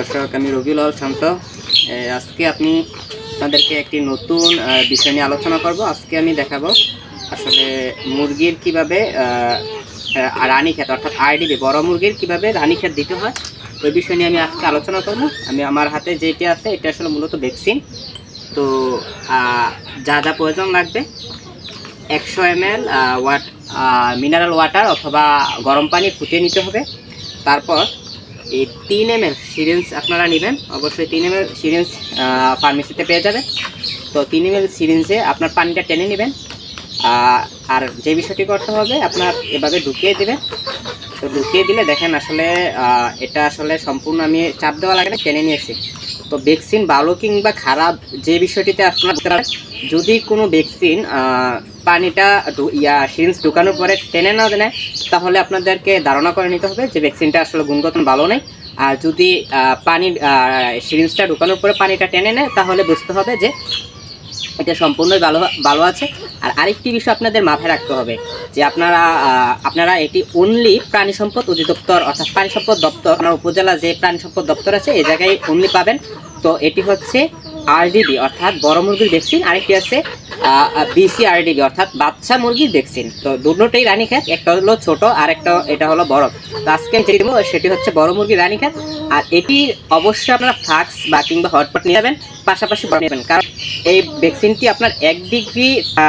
দর্শক, আমি রবিউল হল শান্ত। আজকে আপনি আপনাদেরকে একটি নতুন বিষয় নিয়ে আলোচনা করব। আজকে আমি দেখাবো আসলে মুরগির কীভাবে রানী ক্ষেত, অর্থাৎ আইডিবি বড় মুরগির কীভাবে রানী ক্ষেত দিতে হয়, ওই বিষয় নিয়ে আমি আজকে আলোচনা করব। আমি আমার হাতে যেটি আছে, এটা আসলে মূলত ভ্যাকসিন। তো যা যা প্রয়োজন লাগবে, একশো M L watt mineral water অথবা গরম পানি ফুটিয়ে নিতে হবে। তারপর এই তিন এম এল সিরিঞ্জ আপনারা নেবেন, অবশ্যই তিন এম এল সিরিঞ্জ ফার্মেসিতে পেয়ে যাবেন। তো তিন এম এল সিরিঞ্জে আপনার পানিটা টেনে নেবেন আর যে বিষয়টি করতে হবে, আপনার এভাবে ঢুকিয়ে দেবেন। তো ঢুকিয়ে দিলে দেখেন আসলে এটা আসলে সম্পূর্ণ আমি চাপ দেওয়া লাগে না, টেনে নিয়েছি তো ভ্যাকসিন ভালো কিংবা খারাপ যে বিষয়টিতে আপনারা যদি কোনো ভ্যাকসিন পানিটা ইয়া সিরিঞ্জ ঢুকানোর পরে টেনে না দেয়, তাহলে আপনাদেরকে ধারণা করে নিতে হবে যে ভ্যাকসিনটা আসলে গুণগত ভালো নেই। আর যদি পানি সিরিঞ্জটা ঢুকানোর পরে পানিটা টেনে নেয়, তাহলে বুঝতে হবে যে এটা সম্পূর্ণই ভালো ভালো আছে। আর আরেকটি বিষয় আপনাদের মাথায় রাখতে হবে, যে আপনারা আপনারা এটি অনলি প্রাণী সম্পদ অধিদপ্তর, অর্থাৎ প্রাণী সম্পদ দপ্তর, আপনার উপজেলা যে প্রাণী সম্পদ দপ্তর আছে এই জায়গায় অনলি পাবেন। তো এটি হচ্ছে আরডিবি অর্থাৎ বড় মুরগির ভ্যাকসিন আরেকটি আছে বিসি আরডিবি অর্থাৎ বাচ্চা মুরগির ভ্যাকসিন তো রানী খেত একটা হলো ছোট আর একটা এটা হলো বড়। তো আজকে আমি যেটি দেবো, সেটি হচ্ছে বড় মুরগি রানী খেত আর এটি অবশ্যই আপনারা ফ্লাক্স বা কিংবা হটপট নিয়ে যাবেন, পাশাপাশি নেবেন কারণ এই ভ্যাকসিনটি আপনার এক ডিগ্রি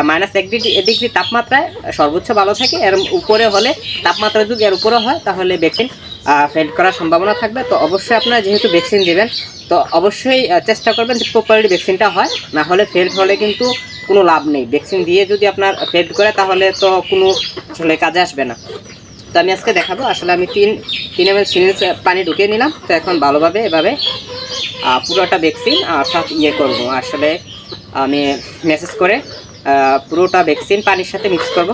মাইনাস এক ডিগ্রি এক ডিগ্রি তাপমাত্রায় সর্বোচ্চ ভালো থাকে। এর উপরে হলে তাপমাত্রা যদি এর উপরে হয়, তাহলে ভ্যাকসিন ফেল করার সম্ভাবনা থাকবে। তো অবশ্যই আপনারা যেহেতু ভ্যাকসিন দেবেন, তো অবশ্যই চেষ্টা করবেন যে প্রপারলি ভ্যাকসিনটা হয়। না হলে ফেল হলে কিন্তু কোনো লাভ নেই। ভ্যাকসিন দিয়ে যদি আপনার ফেল করে, তাহলে তো কোনো আসলে কাজে আসবে না। তো আমি আজকে দেখাবো। আসলে আমি তিন তিন এম এল সিরিঞ্জ পানি ঢুকিয়ে নিলাম। তো এখন ভালোভাবে এভাবে পুরোটা ভ্যাকসিন অর্থাৎ ইয়ে করব। আসলে আমি মেসেজ করে পুরোটা ভ্যাকসিন পানির সাথে মিক্স করব।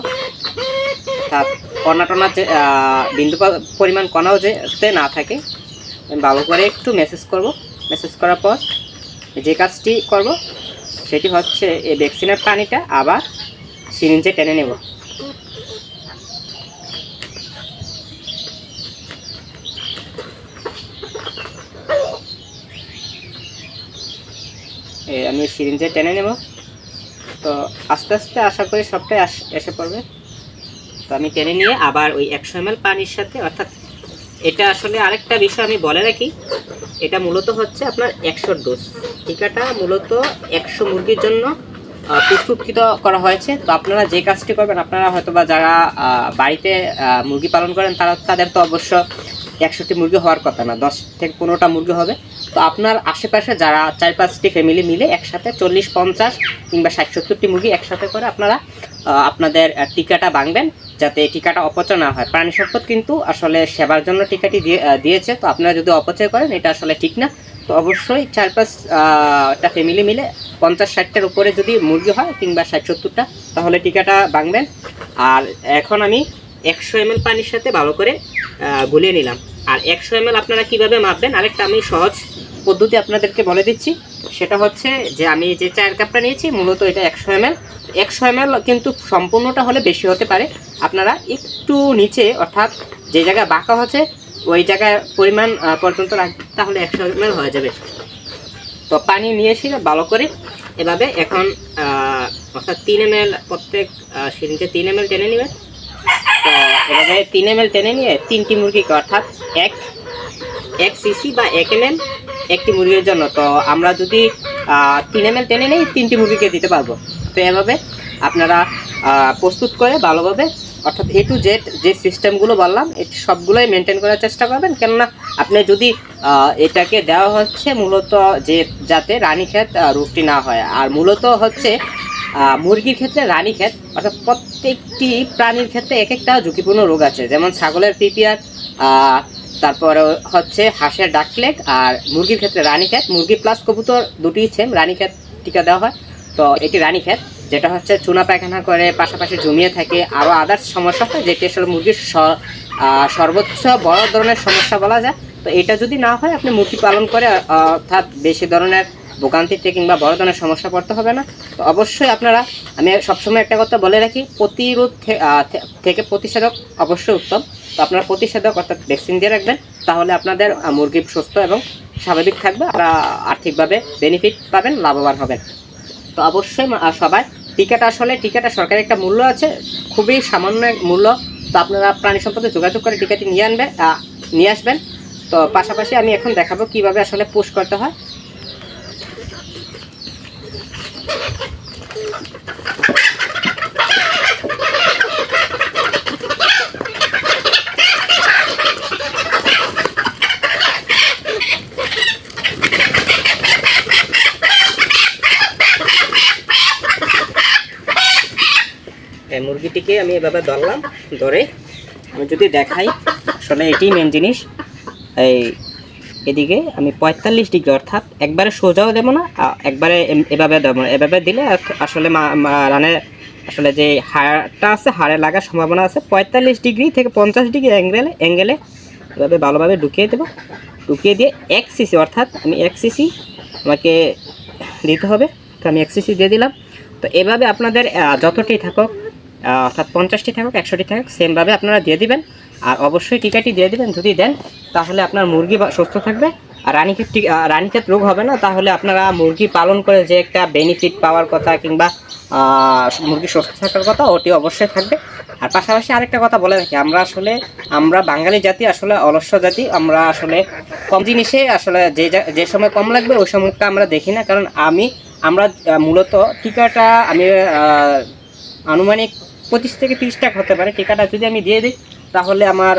অর্থাৎ কণা টনা যে বিন্দু পরিমাণ কণাও যেতে না থাকে ভালো করে একটু মেসেজ করব। মেসেজ করার পর যে কাজটি করব সেটি হচ্ছে এই ভ্যাকসিনের পানিটা আবার সিরিঞ্জে টেনে নেব। আমি সিরিঞ্জে টেনে নেব। তো আস্তে আস্তে আশা করি সবটাই এসে পড়বে। তো আমি টেনে নিয়ে আবার ওই একশো এম পানির সাথে, অর্থাৎ এটা আসলে আরেকটা বিষয় আমি বলে রাখি, এটা মূলত হচ্ছে আপনার একশো ডোজ টিকাটা মূলত একশো মুরগির জন্য প্রস্তুতকৃত করা হয়েছে। তো আপনারা যে কাজটি করবেন, আপনারা হয়তো বা যারা বাড়িতে মুরগি পালন করেন, তারা, তাদের তো অবশ্য একশোটি মুরগি হওয়ার কথা না, দশ থেকে পনেরোটা মুরগি হবে। তো আপনার আশেপাশে যারা চার পাঁচটি ফ্যামিলি মিলে একসাথে চল্লিশ, পঞ্চাশ কিংবা ষাট, সত্তরটি মুরগি একসাথে করে আপনারা আপনাদের টিকাটা ভাঙবেন যাতে টিকাটা অপচয় না হয়। প্রাণী সম্পদ কিন্তু আসলে সেবার জন্য টিকাটি দিয়ে দিয়েছে। তো আপনারা যদি অপচয় করেন, এটা আসলে ঠিক না। তো অবশ্যই চার পাঁচটা ফ্যামিলি মিলে পঞ্চাশ ষাটটার উপরে যদি মুরগি হয় কিংবা ষাট সত্তরটা, তাহলে টিকাটা ভাঙবেন। আর এখন আমি একশো এম পানির সাথে ভালো করে গুলিয়ে নিলাম। আর একশো এম আপনারা কীভাবে মাপবেন? আরেকটা আমি সহজ পদ্ধতি আপনাদেরকে বলে দিচ্ছি। সেটা হচ্ছে যে আমি যে চায়ের কাপটা নিয়েছি, মূলত এটা একশো এম এল একশো এম কিন্তু সম্পূর্ণটা হলে বেশি হতে পারে। আপনারা একটু নিচে, অর্থাৎ যে জায়গায় বাঁকা হচ্ছে ওই জায়গায় পরিমাণ পর্যন্ত রাখ, তাহলে একশো এমএল হয়ে যাবে। তো পানি নিয়ে এসে ভালো করে এভাবে এখন অর্থাৎ তিন এম প্রত্যেক সিরিঞ্জে তিন এম টেনে নেবেন। তো এভাবে তিন এম টেনে নিয়ে তিনটি মুরগিকে, অর্থাৎ এক এক সিসি বা এক এম একটি মুরগির জন্য। তো আমরা যদি তিন এম টেনে নেই, তিনটি মুরগিকে দিতে পারব। তো এভাবে আপনারা প্রস্তুত করে ভালোভাবে অর্থাৎ এ টু জেড যে সিস্টেমগুলো বললাম এটি সবগুলোই মেনটেন করার চেষ্টা করবেন। কেননা আপনি যদি এটাকে দেওয়া হচ্ছে মূলত যে, যাতে রানীক্ষেত রোগটি না হয়। আর মূলত হচ্ছে মুরগির ক্ষেত্রে রানীক্ষেত, অর্থাৎ প্রত্যেকটি প্রাণীর ক্ষেত্রে এক একটা ঝুঁকিপূর্ণ রোগ আছে। যেমন ছাগলের পিপিআর তারপর হচ্ছে হাঁসের ডাকলেক আর মুরগির ক্ষেত্রে রানীক্ষেত। মুরগি প্লাস কবুতর দুটি সেম রানীক্ষেত টিকা দেওয়া হয়। তো এটি রানীক্ষেত। যেটা হচ্ছে চুনা পায়খানা করে, পাশাপাশি জমিয়ে থাকে। আরও আদার্স সমস্যা হয়, যেটি আসলে মুরগির সর্বোচ্চ বড় ধরনের সমস্যা বলা যায়। তো এটা যদি না হয়, আপনি মুরগি পালন করে অর্থাৎ বেশি ধরনের ভোগান্তি ভোগান্তিতে কিংবা বড় ধরনের সমস্যা পড়তে হবে না। তো অবশ্যই আপনারা, আমি সবসময় একটা কথা বলে রাখি, প্রতিরোধ থেকে প্রতিষেধক অবশ্যই উত্তম। তো আপনারা প্রতিষেধক, অর্থাৎ ভ্যাকসিন দিয়ে রাখবেন, তাহলে আপনাদের মুরগি সুস্থ এবং স্বাভাবিক থাকবে আর আর্থিকভাবে বেনিফিট পাবেন, লাভবান হবেন। তো অবশ্যই সবাই টিকাটা আসলে টিকাটা সরকারের একটা মূল্য আছে, খুবই সামান্য মূল্য। তো আপনারা প্রাণী সম্পদে যোগাযোগ করে টিকাটি নিয়ে আনবে নিয়ে আসবেন। তো পাশাপাশি আমি এখন দেখাবো কীভাবে আসলে পুশ করতে হয়। মুরগিটিকে আমি এভাবে ধরলাম ধরে আমি যদি দেখাই আসলে এটি মেন জিনিস। এই এদিকে আমি পঁয়তাল্লিশ ডিগ্রি অর্থাৎ একবারে সোজাও দেবো না একবারে এভাবে দেবো না। এভাবে দিলে আস- আসলে রানের আসলে যে হাড়টা আছে হাড়ে লাগার সম্ভাবনা আছে পঁয়তাল্লিশ ডিগ্রি থেকে পঞ্চাশ ডিগ্রি অ্যাঙ্গেলে অ্যাঙ্গেলে এভাবে ভালোভাবে ঢুকিয়ে দেবো। ঢুকিয়ে দিয়ে এক সিসি অর্থাৎ আমি এক সিসি আমাকে দিতে হবে। তো আমি এক সিসি দিয়ে দিলাম। তো এভাবে আপনাদের আহ, যতটি থাকুক অর্থাৎ পঞ্চাশটি থাকুক, একশোটি থাকুক সেমভাবে আপনারা দিয়ে দিবেন। আর অবশ্যই টিকাটি দিয়ে দিবেন, যদি দেন, তাহলে আপনার মুরগি সুস্থ থাকবে। আর রানীক্ষেত রানীক্ষেত রোগ হবে না, তাহলে আপনারা মুরগি পালন করে যে একটা বেনিফিট পাওয়ার কথা কিংবা মুরগি সুস্থ থাকার কথা, ওটি অবশ্যই থাকবে। আর পাশাপাশি আরেকটা কথা বলে রাখি, আমরা আসলে আমরা বাঙালি জাতি, আসলে অলস্য জাতি, আমরা আসলে কম জিনিসে আসলে যে যে সময় কম লাগবে, ওই সময়টা আমরা দেখি না। কারণ আমি আমরা মূলত টিকাটা আমি আনুমানিক পঁচিশ থেকে তিরিশ টাকা হতে পারে টিকাটা যদি আমি দিয়ে দিই তাহলে আমার